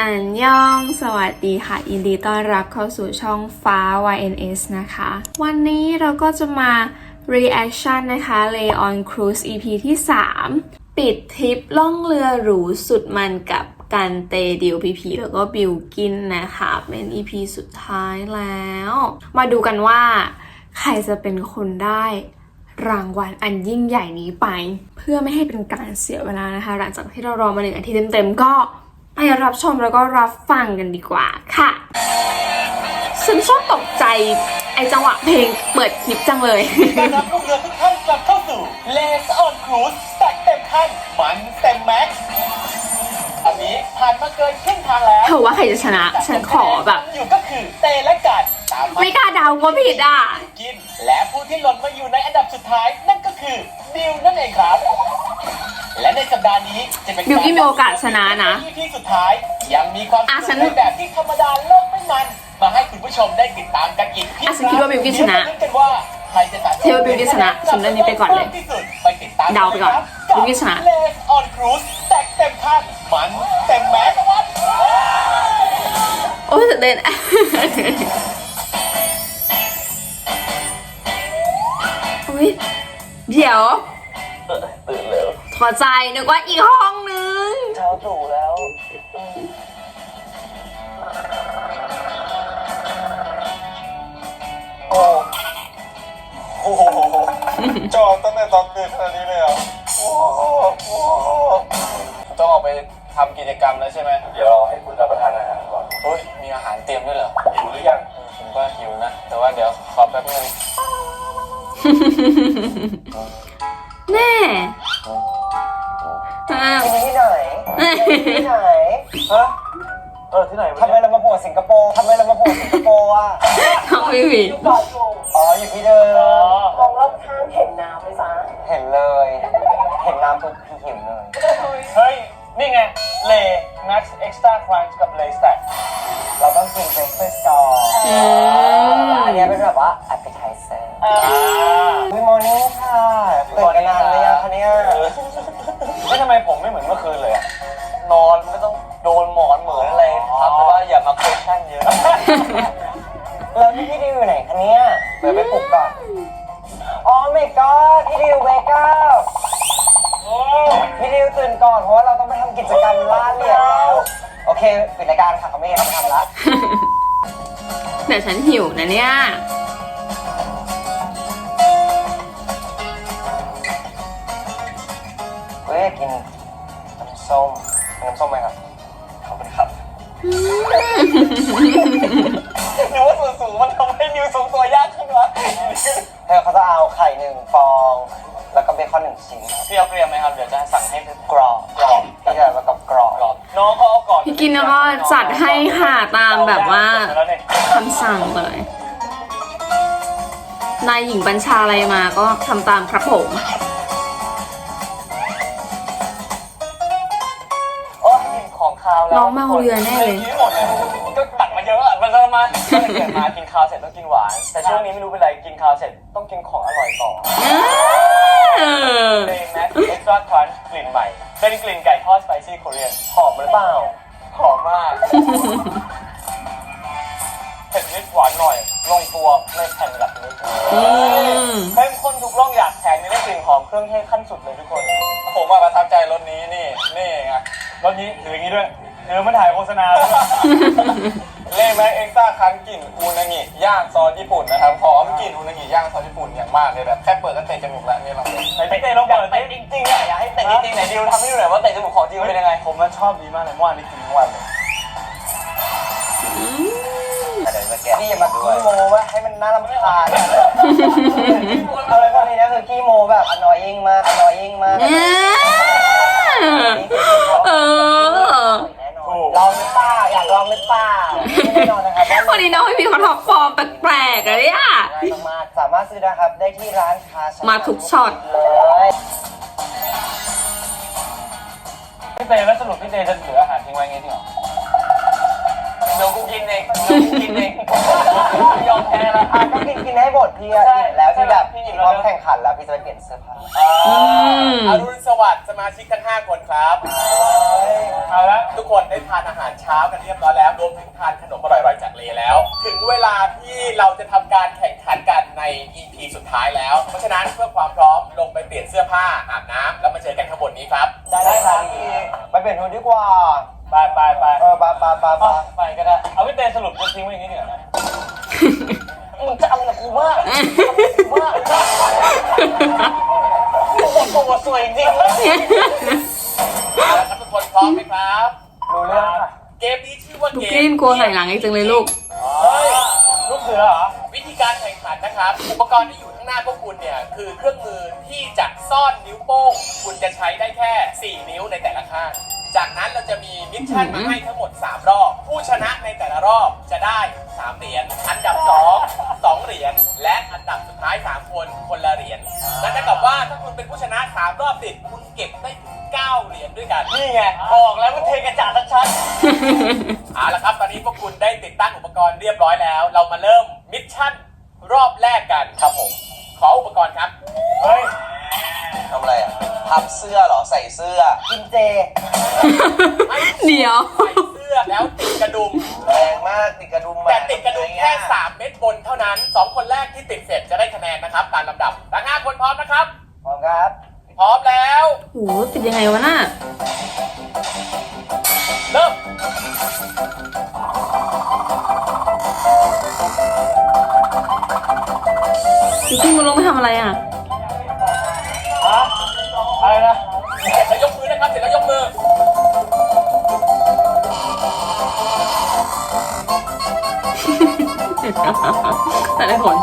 อันยอง สวัสดีค่ะ ยินดีต้อนรับเข้าสู่ช่องฟ้า YNS นะคะ วันนี้เราก็จะมา reaction นะคะ Lay on Cruise EP ที่ 3 ปิดทริปล่องเรือหรูสุดมันกับกันเตดิวพีพีแล้วก็บิวกินนะคะ เป็น EP สุดท้ายแล้ว มาดูกันว่า ใครจะเป็นคนได้รางวัลอันยิ่งใหญ่นี้ไป เพื่อไม่ให้เป็นการเสียเวลานะคะ หลังจากที่เรารอมาหนึ่งอาทิตย์เต็มๆก็ ไปรับชมแล้วก็รับฟังกันดีกว่าค่ะฉันชอบตกใจ ไอจังหวะเพลงเปิดคลิปจังเลยต้อนรับลูกเรือทุกท่านกลับเข้าสู่ Les on Cruise แตกเต็มขั้นมันเต็มแม็กซ์อันนี้ผ่านมาเกินครึ่งทางแล้วเธอว่าใครจะชนะ ฉันขอแบบ อยู่ก็คือเตและกัดตามมาไม่กล้าเดาว่าผิดอะ กิน และผู้ที่หล่นมาอยู่ในอันดับสุดท้ายนั่นก็คือบิวนั่นเองครับ และในสัปดาห์นี้จะเป็นบิวกี้มีโอกาสชนะนะ ที่สุดท้ายยังมีความอะฉัสนนุกในแบบที่ธรรมดาโลกไม่มัน มาให้คุณผู้ชมได้ติดตามกันอีกเพียบอะฉันคิดว่าบิวกี้ชนะเดี๋ยวมาลุ้กันว่าใครจะสะสมคิดว่าบิวกี้ชนะฉันเรื่องนี้ไปก่อนเลยมากที่สุดไปติดตามเดาไปก่อนครับบิวกี้ชนะ เลสออนครูซแตกเต็มขั้นมันเต็มแม็กซ์ โอ้ยตื่นเต้น อุ้ยเดี๋ยว ตื่นเร็ว ถอดใจนึกว่าอีกห้องนึง เช้าตรู่แล้วโอ้โอ้โหจอดตั้งแต่ตอนตื่นขนาดนี้เลยเหรอโอ้โหโอ้โหต้องออกไปทำกิจกรรมแล้วใช่ไหมเดี๋ยวรอให้คุณรับประทานอาหารก่อนเฮ้ยมีอาหารเตรียมด้วยเหรอหิวหรือยังผมก็หิวนะ แต่ว่าเดี๋ยวขอแป๊บนึง แน่ อะที่ไหนที่ไหนฮะเออที่ไหนวะทำไมเรามาโผล่สิงคโปร์ทำไมเรามาโผล่สิงคโปร์อะน้องวิวีอ๋ออยู่ที่เดิอ๋อมมองรอบข้างเห็นน้ำไหมจ๊ะเห็นเลย เห็นน้ำปุ๊บพี่เห็นเลย เฮ้ย นี่ไง เลนัทเอ็กซ์ตร้าครันช์กับเลสแต็กเราต้องกินเบรคฟาสต์ก่อนอืมอันนี้เป็นแบบว่า appetizer อ่า Good morning ค่ะตื่นกันนานหรือยังคะเนี่ย ไม่ทำไมผมไม่เหมือนเมื่อคืนเลยอะนอนไม่ต้องโดนหมอนเหมือนอะไรทำแต่ว่าอย่ามา question เยอะแล้วพี่ดิวอยู่ไหนคะเนี่ยเดี๋ยวไปปลุกก่อนอ๋อ my god พี่ดิว wake up โอ้พี่ดิวตื่นก่อนเพราะว่าเราต้องไปทำกิจกรรมล่าเหรียญแล้วโอเคปิดรายการค่ะเขาไม่ให้เราไปทำละ แต่ฉันหิวนะเนี่ย เฮ้ยกินน้ำส้มน้ำส้มไหมครับ ขอบคุณครับหนูว่าส่วนสูงมันทำให้นิวทรงตัวยากขึ้นวะเธอเขาจะเอาไข่หนึ่งฟอง แล้วก็เบคอนหนึ่งชิ้นพี่เอาเกรียมไหมครับ เดี๋ยวจะสั่งให้เป็นกรอบกรอบที่จะมากับกรอบกรอบน้องเขาเอาก่อนพี่กินแล้วก็จัดให้ค่ะตามแบบว่าแล้วเนี่ยคำสั่งเลยนายหญิงบัญชาอะไรมาก็ทำตามครับผม น้องเมาเรือแน่เลยกินหมดเลยก็ตักมาเยอะอะมันจะมาก็เลยเกิดมากินข้าวเสร็จต้องกินหวาน แต่ช่วงนี้ไม่รู้เป็นไรกินข้าวเสร็จต้องกินของอร่อยต่อเออเพลงนะ Extra Crunch กลิ่นใหม่ เป็นกลิ่นไก่ทอดสไปซี่โคเรียนหอมหรือเปล่าหอมมากเผ็ดนิดหวานหน่อย ลงตัวไม่แผ่นกับนิดอืมเข้มข้นทุกร่องอยากแทงนี่ได้กลิ่นหอมเครื่องเทศขั้นสุดเลยทุกคน ผมว่าประทับใจรถนี้นี่นี่ไงรถนี้ถืออย่างนี้ด้วย ถือมันถ่ายโฆษณาด้วยเล่แม็กเอ็กซ์ต้าคันกลิ่นอูนางิย่างซอสญี่ปุ่นนะครับหอมกลิ่นอูนางิย่างซอสญี่ปุ่นอย่างมากเลยแบบแค่เปิดก็เตะจมูกแล้วนี่ลองดูไหนพี่เต้ลองเปิดเตะจริงๆอะอยากให้เตะจริงๆไหนดิวทำให้ดูหน่อยว่าเตะจมูกของจริงมันเป็นยังไง ผมมันชอบดีมากเลยเมื่อวานนี้กินทั้งวันเลยเดี๋ยวจะแกะนี่อย่ามาขี้โมว่าให้มันน่ารำคาญอะไรพวกนี้นะคือขี้โมแบบ annoying มาก annoying มากเออเออแน่นอน ลองหรือเปล่าอยากลองหรือเปล่าแน่นอนนะครับวันนี้น้องพี่เขาท็อปฟอร์มแปลกๆอะเนี่ยง่ายมากๆสามารถซื้อนะครับได้ที่ร้านค้าชั้นมาทุกช็อต เลยพี่เตแล้วสรุปพี่เตจะเหลืออาหารทิ้งไว้ไงจริงเหรอเดี๋ยวกูกินเองกินเองยอมแพ้แล้วอะก็กินกินให้หมดพี่อะอิ่มแล้ว ที่แบบพี่พร้อมแข่งขันแล้วพี่จะไปเปลี่ยนเสื้อผ้าอืม อรุณสวัสดิ์สมาชิกทั้ง 5 คนครับเอาละทุกคนได้ทานอาหารเช้ากันเรียบร้อยแล้วรวมถึงทานขนมอร่อยๆจากเลแล้ว ถึงเวลาที่เราจะทำการแข่งขันกันใน EP สุดท้ายแล้ว เพราะฉะนั้นเพื่อความพร้อมลงไปเปลี่ยนเสื้อผ้าอาบน้ำแล้วมาเจอกันข้างบนนี้ครับ ได้ค่ะพี่ไปเปลี่ยนทุนดีกว่าไปไปไปเออไปไปไปไปเอาไปก็ได้ เอาพี่เต้สรุปจะทิ้งไว้อย่างนี้เหรอนะ มึงจะเอาอะไรกับกูมากมากกูบอกตัวสวยจริงเลยทุกคนพร้อมไหมครับรู้เรื่องค่ะเกมนี้ชื่อว่าลูกเกกลิ้นกลัวไหนหลังอีกจังเลยลูก เฮ้ยลูกเสือเหรอ วิธีการแข่งขันนะครับ อุปกรณ์ที่อยู่ข้างหน้าพวกคุณเนี่ย คือเครื่องมือที่จะซ่อนนิ้วโป้ง คุณจะใช้ได้แค่ 4 นิ้วในแต่ละข้าง จากนั้นเราจะมีมิชชั่นมาให้ทั้งหมด 3 รอบ ผู้ชนะในแต่ละรอบจะได้ 3 เหรียญ อันดับ 2 2 เหรียญ และอันดับสุดท้าย 3 คนคนละเหรียญ นั่นเท่ากับว่าถ้าคุณเป็นผู้ชนะ 3 รอบติดคุณเก็บได้ถึง9เหรียญด้วยกัน นี่ไง บอกแล้วว่าเทกระจาดชัดเอาละครับ ตอนนี้พวกคุณได้ติดตั้งอุปกรณ์เรียบร้อยแล้ว เรามาเริ่มมิชชั่นรอบแรกกันครับผม ขออุปกรณ์ครับๆเฮ้ย ทำอะไรอะพับเสื้อเหรอ ใส่เสื้อกินเจ เดี๋ยว ใส่เสื้อแล้วติดกระดุม แรงมากติดกระดุมมาแต่ติดกระดุมแค่ 3 เม็ดบนเท่านั้น 2 คนแรกที่ติดเสร็จจะได้คะแนนนะครับตามลำดับทั้ง5คนพร้อมนะครับ พร้อมครับ พร้อมแล้ว โหติดยังไงวะน่ะเริ่มลูกกลิ้นมันลงไปทำอะไรอะ แต่ได้ผล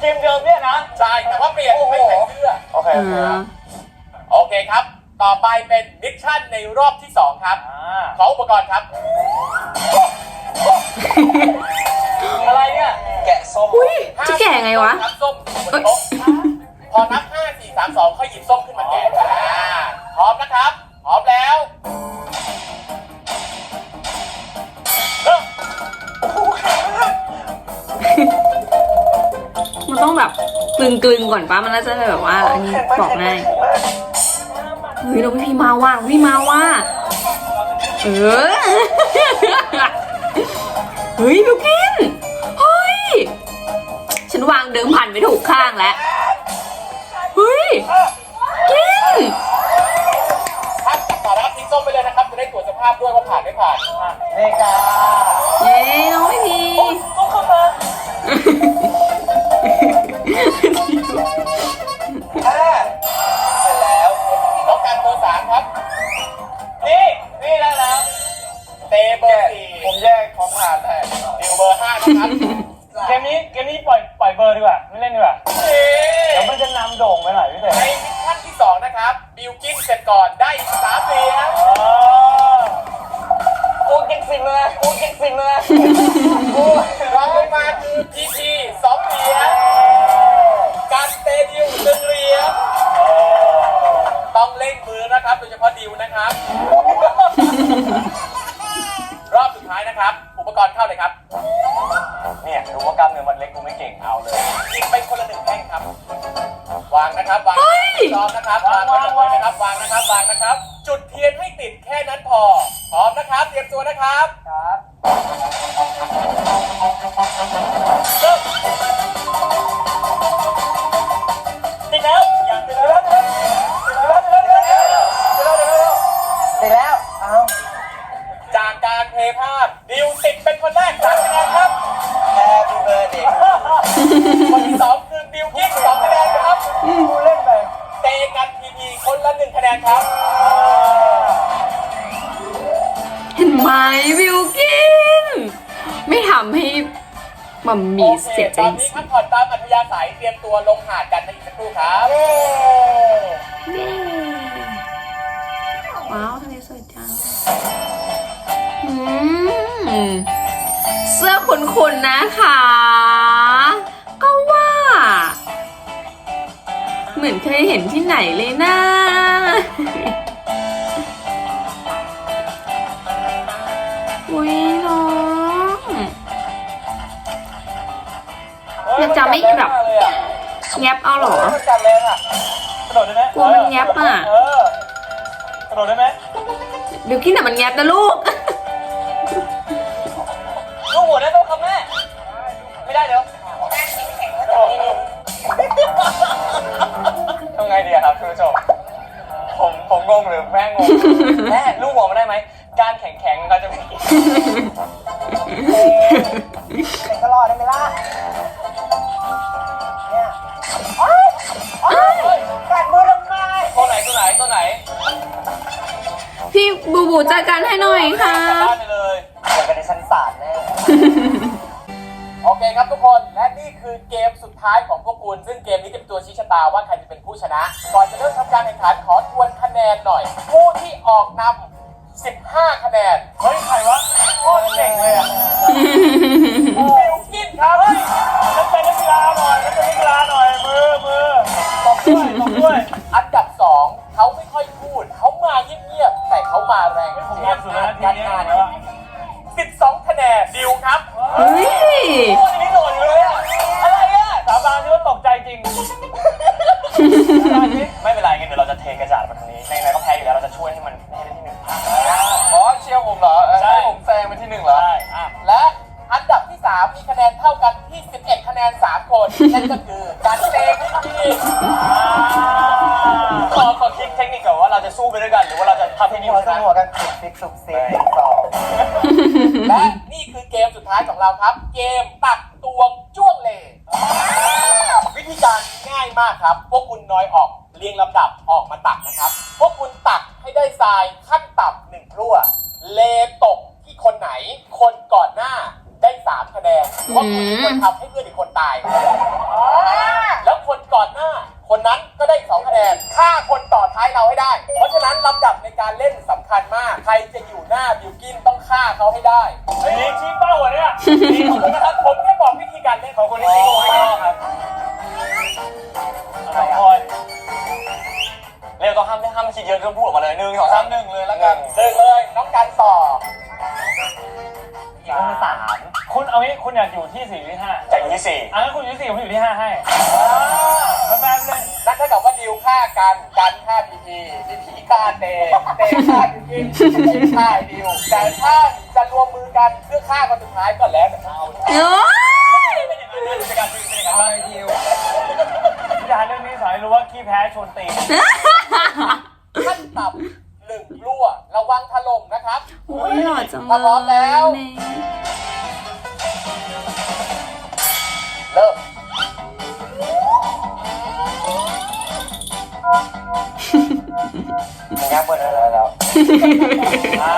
เกมเดิมเนี่ยนะใช่แต่ว่าเปลี่ยนไม่ใส่เสื้อโอเคๆโอเคอ่าโอเคครับ ต่อไปเป็นมิชชั่นในรอบที่2ครับอ่าขออุปกรณ์ครับ อะไรเนี่ยแกะส้มอุ้ยจะแก่ไงวะนับส้มบนโต๊ะ กลึงกลึงๆก่อนป้ามันน่าจะแบบว่า อันนี้ปอกง่ายเฮ้ยเราพี่พีมาว่ะพี่มาว่ะเออเฮ้ยบิวกินเฮ้ยฉันวางเดิมพันไปถูกข้างแล้วเฮ้ยกินพักจับสาระทิ้งส้มไปเลยนะครับจะได้ตรวจสภาพด้วยว่าผ่านไม่ผ่านเมกาเย้น้องพี่พีต้องเข้ามา ห้าเสร็จแล้วน้องการเบอร์สามครับ นี่นี่ได้แล้วเตเบอร์สี่ผมแยกของอ่านให้ดิวเบอร์ห้านะครับเกมนี้เกมนี้ปล่อยปล่อยเบอร์ดีกว่าไม่เล่นดีกว่าเอ๊เดี๋ยวะมันจะนำโด่งไปหน่อยพี่เต้ในมิชชั่นที่สองนะครับบิวกินเสร็จก่อนได้ โอเคเสียใจตอนนี้พักผ่อนตามอัธยาศัยเตรียมตัวลงหาดกันในอีกสักครู่ครับเย้ว้าวทะเลสวยจังอืมเสื้อขุนๆนะคะก็ว่า เหมือนเคยเห็นที่ไหนเลยนะ จะไม่แบบแงบเอาเหรอมันจับแรงอะกระโดดได้ไหมกลัวมันแงบอะเออกระโดดได้ไหมบิวกินแต่มันแงบนะลูก ลูกหัวได้ต้องคำแม่ ไม่ได้เดี๋ยวทำไงดีอะครับคุณผู้ชมผมผมงงหรือแม่งงแม่ลูกหัวมาได้ไหมการแข็งแข็งๆเขาจะไม่กินเป็น บูจัดการให้หน่อยค่ะ บ้านไปเลยเดี๋ยวกันในชั้นศาลแน่ โอเคครับทุกคน และนี่คือเกมสุดท้ายของพวกคุณ ซึ่งเกมนี้จะเป็นตัวชี้ชะตาว่าใครจะเป็นผู้ชนะ ก่อนจะเริ่มทำการแข่งขันขอทวนคะแนนหน่อย ผู้ที่ออกนำ15 คะแนน เฮ้ย ใครวะโคตรเก่งเลยอะ หัวกันฟิกสุกเซฟหนึ่งสองและนี่คือเกมสุดท้ายของเราครับ เกมตักตวงจ้วงเลวิธีการง่ายมากครับ พวกคุณน้อยออกเรียงลำดับออกมาตักนะครับ พวกคุณตักให้ได้ทรายขั้นต่ำหนึ่งพลั่ว เลตกที่คนไหน คนก่อนหน้าได้สามคะแนนเพราะคุณเป็นคนทำให้เพื่อนอีกคนตาย แล้วคนก่อนหน้า คนนั้นก็ได้สองคะแนนฆ่าคนต่อท้ายเราให้ได้ เพราะฉะนั้นลำดับในการเล่นสำคัญมาก ใครจะอยู่หน้าบิวกินต้องฆ่าเขาให้ได้เฮ้ยชี้เป้าเหรอเนี่ยขอบคุณนะครับผมแค่บอกวิธีการเล่นของคนที่โอ้ตีโกงยให้ครับอะไรอะเร็วต้องห้ามห้ามคิดเยอะก็พูดออกมาเลยหนึ่งสองสามหนึ่งเลยแล้วกันเดินเลยน้องการต่ออีกคนเป็นสามคุณเอางี้คุณอยากอยู่ที่สี่หรือห้าอยากอยู่ที่สี่อะงั้นคุณอยู่ที่สี่ผมอยู่ที่ห้าให้แป๊ พีพีฆ่าเตเตฆ่าบิวกินบิวกินฆ่าดิวแต่ถ้าจะรวมมือกันเพื่อฆ่าคนสุดท้ายก็แล้วแต่เขาโอ้ยเป็นอย่างนั้นเป็นการเป็นอย่างนั้นว่าดิวนิทานเรื่องนี้สายรู้ว่าขี้แพ้ชนตีนขั้นต่ำหนึ่งรั่วระวังถล่มนะครับโอ้ยหล่อจังเลยถ้าพร้อมแล้วเน มันยากเปิดอะไรแล้วอ่า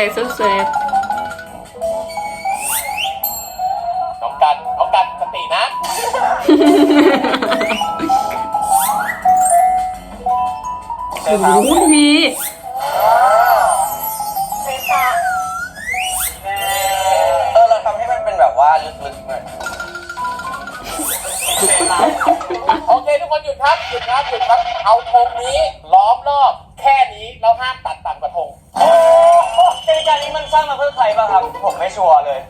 เซฟเซฟเซฟน้องกันน้องกันสตินะ โอ้โหพี่แน่ลึกๆหน่อยโอเคทุกคนหยุดครับหยุดครับหยุดครับ เอาธงนี้ล้อมรอบ แค่นี้แล้วห้าม ผมไ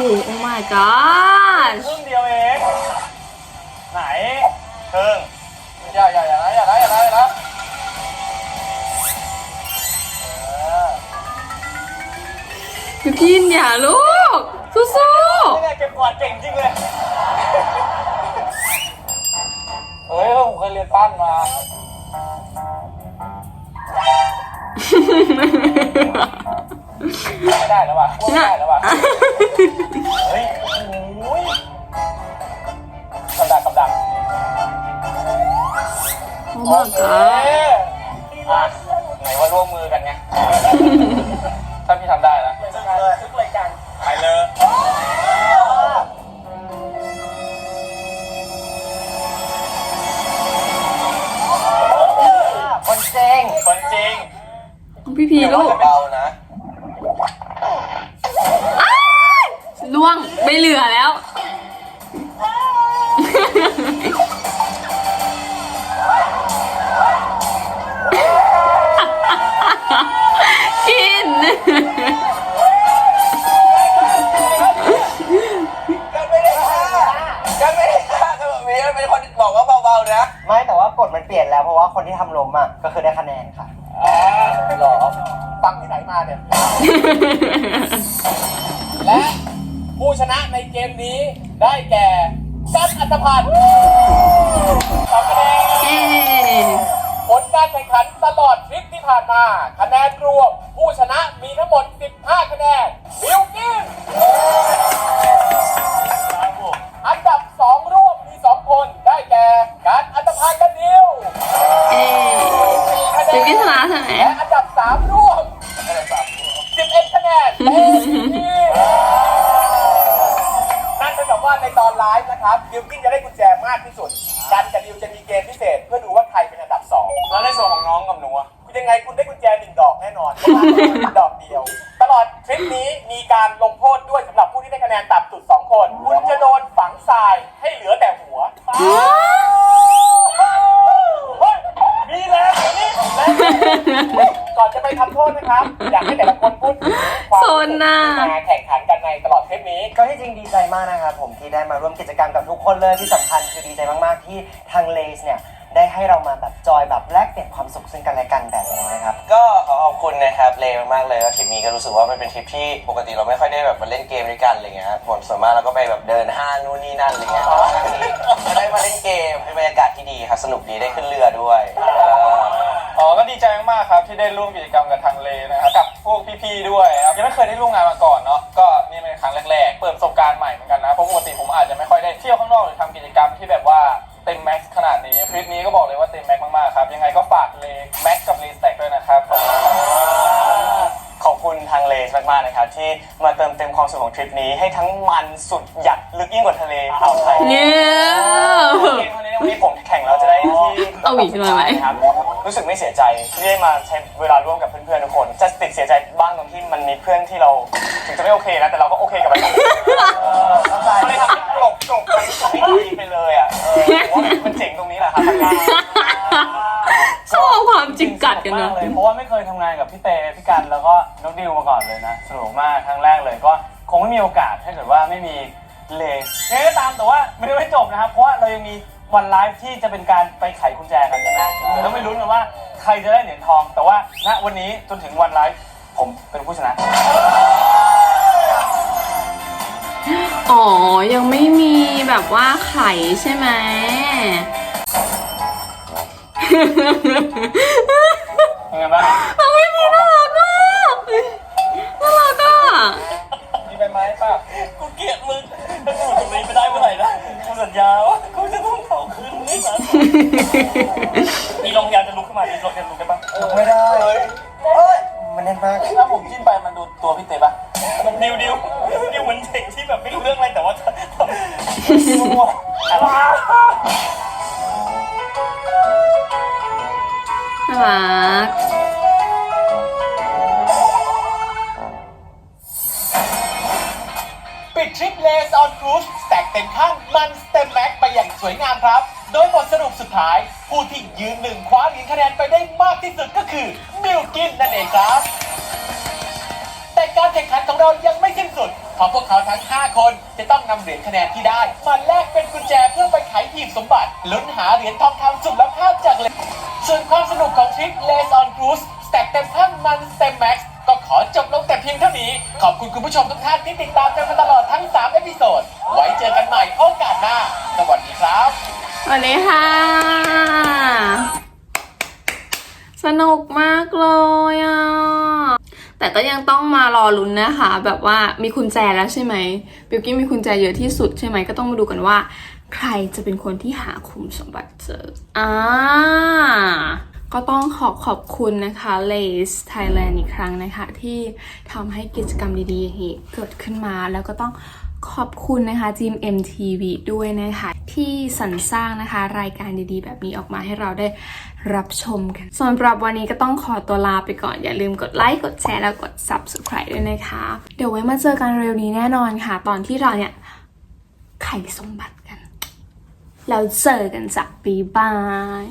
โอ้โห oh my god ครึ่งเดียวเองไหนเพิ่งอย่าอย่าอย่านะอย่านะอย่านะอย่านะพี่กินอย่าลูก สู้นี่ไงเก็บกวาดเก่งจริงเลยเฮ้ยผมเคยเรียนปั้นมา ๆ ไม่ได้แล้วว่ะไม่ได้แล้วว่ะเฮ้ยโอ้ยกำดักกำดัก oh my god อะไหนว่าร่วมมือกันไง ถ้าพี่ทำได้นะทุกรายการไปเลยคนเจ๋งคนจริง พี่พีลูก เบานะ ล่วง ไม่เหลือแล้ว กิน กันไม่ได้ฆ่ากันไม่ได้ฆ่ากันแบบนี้เป็นคนบอกว่าเบาๆนะไม่แต่ว่ากฎมันเปลี่ยนแล้วเพราะว่าคนที่ทำล้มอะก็คือได้คะแนนค่ะอ๋อหรอฟังที่ไหนมาเนี่ย และ ผู้ชนะในเกมนี้ได้แก่กัสอัตพันธ์สองคะแนนเย้ผลการแข่งขันตลอดทริปที่ผ่านมา คะแนนรวมผู้ชนะมีทั้งหมด 15 คะแนนบิล ว่าในตอนไลฟ์นะครับบิลกินจะได้กุญแจมากที่สุดกันกับดิวจะมีเกมพิเศษ เพื่อดูว่าใครเป็นอันดับ2แล้วในส่วนของน้องกับหนูอะคุณยังไงคุณได้กุญแจหนึ่งดอกแน่นอนเพราะว่าเป็นดอกเดียว ตลอดทริปนี้มีการลงโทษด้วยสำหรับผู้ที่ได้คะแนนต่ำสุด2คน คุณจะโดนฝังทรายให้เหลือแต่หัวมีแล้วนี่ ก่อนจะไปทำโทษนะครับ อยากให้แต่ละคนพูดถึงความโซนน่ะ ที่มาแข่งขันกันในตลอดทริปนี้ ก็ที่จริงดีใจมากนะครับผมที่ได้มาร่วมกิจกรรมกับทุกคนเลยที่สำคัญคือดีใจมากๆที่ทางเลสเนี่ยได้ให้เรามาแบบจอยแบบแลกเปลี่ยนความสุขซึ่งกันและกันแบบนี้นะครับ ก็ขอขอบคุณนะครับเลมากๆเลยว่าทริปนี้ก็รู้สึกว่ามันเป็นทริปที่ปกติเราไม่ค่อยได้แบบมาเล่นเกมด้วยกันอะไรเงี้ยครับผมส่วนมากเราก็ไปแบบเดินห้างนู่นนี่นั่นอะไรเงี้ยแต่ว่าครั้งนี้ก็ได้มาเล่นเกมเป็นบรรยากาศที่ดีครับสนุกดีได้ขึ้นเรือด้วยเออ อ๋อ ก็ดีใจมากๆครับที่ได้ร่วมกิจกรรมกับทางเลนะครับกับพวกพี่ๆด้วยครับยังไม่เคยได้ร่วมงานมาก่อนเนาะก็นี่เป็นครั้งแรกๆ เปิดประสบการณ์ใหม่เหมือนกันนะเพราะปกติผมอาจจะไม่ค่อยได้เที่ยวข้างนอกหรือทำกิจกรรมที่แบบว่าเต็มแม็กซ์ขนาดนี้ทริปนี้ก็บอกเลยว่าเต็มแม็กซ์มากๆครับยังไงก็ฝากเลแม็กซ์กับเลสแต็กด้วยนะครับขอบคุณครับขอบคุณทางเลสมากๆนะครับที่มาเติมเต็มความสุขของทริปนี้ให้ทั้งมันสุดหยัดลึกยิ่งกว่าทะเลอ่าวไทยเย้เกมเท่านี้วั นนี้ผมแข่งแล้วจะได้ที่เอาอีกหน่อยไหม ครับรู้สึกไม่เสียใจที่ได้มาใช้เวลาร่วมกับเพื่อนๆทุกคน จะติดเสียใจบ้างตรงที่มันมีเพื่อนที่เรา ถึงจะไม่โอเคนะแต่เราก็โอเคกับมันก็เลยทำให้กลบกลบไปไม่ดีไปเลยอะเออผมว่ามันเจ๋งตรงนี้แหละครับชอบความจริงจัดกันมานะกเลยเพราะว่าไม่เคยทำงานกับพี่เตพี่กันแล้วก็น้องดิวมาก่อนเลยนะสนุกมากครั้งแรกเลยก็คงไม่มีโอกาสถ้าเกิดว่าไม่มีเลสยังไงก็ตามแต่ว่าไม่ได้ไม่จบนะครับเพราะว่าเรายังมี วันไลฟ์ที่จะเป็นการไปไขกุญแจกันใช่ไหมเดี๋ยวต้องไปลุ้นกันว่าใครจะได้เหรียญทอง แต่ว่าณวันนี้จนถึงวันไลฟ์ผมเป็นผู้ชนะ อ๋อ ยังไม่มีแบบว่าไข่ใช่ไหม ยังไงบ้าง เต็มข้างมันเต็มแม็กไปอย่างสวยงามครับ โดยบทสรุปสุดท้าย ผู้ที่ยืนหนึ่งคว้าเหรียญคะแนนไปได้มากที่สุดก็คือมิลกินนั่นเองครับ แต่การแข่งขันของเรายังไม่สิ้นสุดเพราะพวกเขาทั้ง 5 คนจะต้องนำเหรียญคะแนนที่ได้มาแลกเป็นกุญแจเพื่อไปไขหีบสมบัติลุ้นหาเหรียญทองคำสุดล้ำค่าจากเลส่วนความสนุกของทริปเลสออนครูซแตกเต็มทั้งมันเต็มแม็ก ขอจบลงแต่เพียงเท่านี้ ขอบคุณคุณผู้ชมทุกท่านที่ติดตามกันมาตลอดทั้ง3เอพิโซด ไว้เจอกันใหม่โอกาสหน้า สวัสดีครับ สวัสดีค่ะ สนุกมากเลยอะ แต่ก็ยังต้องมารอลุ้นนะคะ แบบว่ามีกุญแจแล้วใช่ไหมบิวกิ้นมีกุญแจเยอะที่สุดใช่ไหมก็ต้องมาดูกันว่า ใครจะเป็นคนที่หาคุมสมบัติเจออ่า ก็ต้องขอขอบคุณนะคะ Lace Thailand อีกครั้งนะคะ ที่ทำให้กิจกรรมดีๆ เกิดขึ้นมาแล้วก็ต้องขอบคุณนะคะจีม MTV ด้วยนะคะ ที่สรรสร้างนะคะ รายการดีๆ แบบนี้ออกมาให้เราได้รับชมกันสำหรับวันนี้ก็ต้องขอตัวลาไปก่อน อย่าลืมกดไลค์กดแชร์แล้วกด Subscribe ด้วยนะคะ เดี๋ยวไว้มาเจอกันเร็วนี้แน่นอนค่ะ ตอนที่เราเนี่ย ไขสมบัติกัน แล้วเจอกันจ้ะบ๊ายบาย